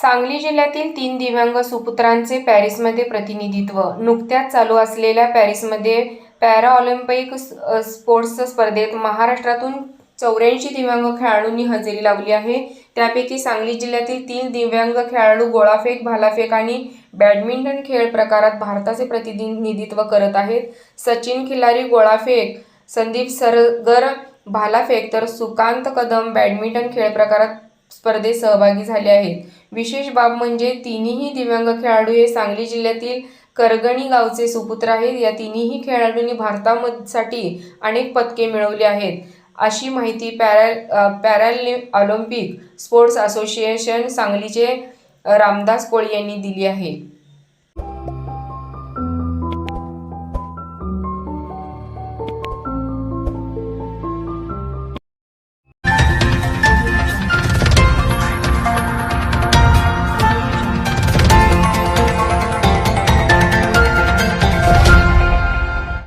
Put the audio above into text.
सांगली जिल्ह्यातील तीन दिव्यांग सुपुत्रांचे पॅरिसमध्ये प्रतिनिधित्व. नुकत्याच चालू असलेल्या पॅरिसमध्ये पॅरा ऑलिम्पिक स्पोर्ट्स स्पर्धेत महाराष्ट्रातून चौऱ्याऐंशी दिव्यांग खेळाडूंनी हजेरी लावली आहे. त्यापैकी सांगली जिल्ह्यातील तीन दिव्यांग खेळाडू गोळाफेक भालाफेक आणि बॅडमिंटन खेळ प्रकारात भारताचे प्रतिनिधित्व करत आहेत. सचिन खिलारी गोळाफेक संदीप सरगर भालाफेक तर सुकांत कदम बॅडमिंटन खेळ प्रकारात स्पर्धेत सहभागी झाले आहेत. विशेष बाब म्हणजे तिन्ही दिव्यांग खेळाडू हे सांगली जिल्ह्यातील करगणी गावचे सुपुत्र आहेत. या तिन्ही खेळाडूंनी भारतासाठी अनेक पदके मिळवली आहेत. अशी माहिती पॅरा अ, पॅरालि ऑलिम्पिक स्पोर्ट्स असोसिएशन सांगलीचे रामदास कोळी यांनी दिली आहे.